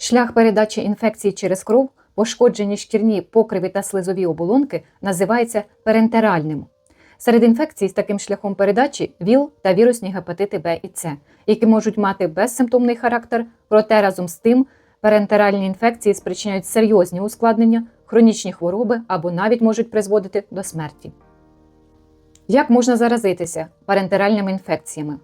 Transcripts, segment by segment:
Шлях передачі інфекції через кров, пошкоджені шкірні покриви та слизові оболонки називається парентеральним. Серед інфекцій з таким шляхом передачі ВІЛ та вірусні гепатити Б і С, які можуть мати безсимптомний характер, проте разом з тим парентеральні інфекції спричиняють серйозні ускладнення, хронічні хвороби або навіть можуть призводити до смерті. Як можна заразитися парентеральними інфекціями?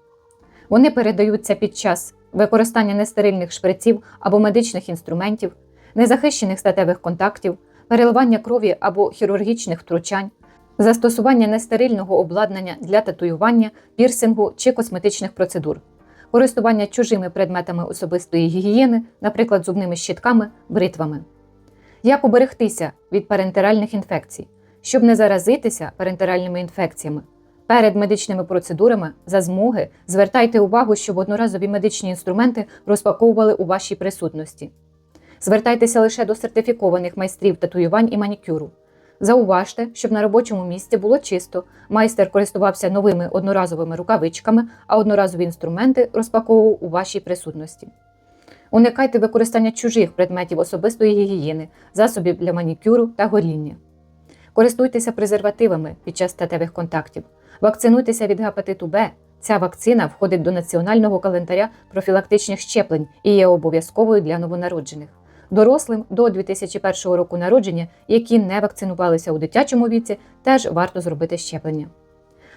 Вони передаються під час використання нестерильних шприців або медичних інструментів, незахищених статевих контактів, переливання крові або хірургічних втручань, застосування нестерильного обладнання для татуювання, пірсингу чи косметичних процедур, користування чужими предметами особистої гігієни, наприклад, зубними щітками, бритвами. Як уберегтися від парентеральних інфекцій, щоб не заразитися парентеральними інфекціями? Перед медичними процедурами за змоги звертайте увагу, щоб одноразові медичні інструменти розпаковували у вашій присутності. Звертайтеся лише до сертифікованих майстрів татуювань і манікюру. Зауважте, щоб на робочому місці було чисто, майстер користувався новими одноразовими рукавичками, а одноразові інструменти розпаковував у вашій присутності. Уникайте використання чужих предметів особистої гігієни, засобів для манікюру та гоління. Користуйтеся презервативами під час статевих контактів. Вакцинуйтеся від гепатиту Б. Ця вакцина входить до національного календаря профілактичних щеплень і є обов'язковою для новонароджених. Дорослим до 2001 року народження, які не вакцинувалися у дитячому віці, теж варто зробити щеплення.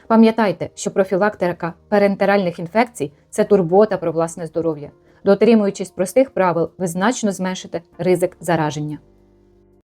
Пам'ятайте, що профілактика парентеральних інфекцій це турбота про власне здоров'я. Дотримуючись простих правил, ви значно зменшите ризик зараження.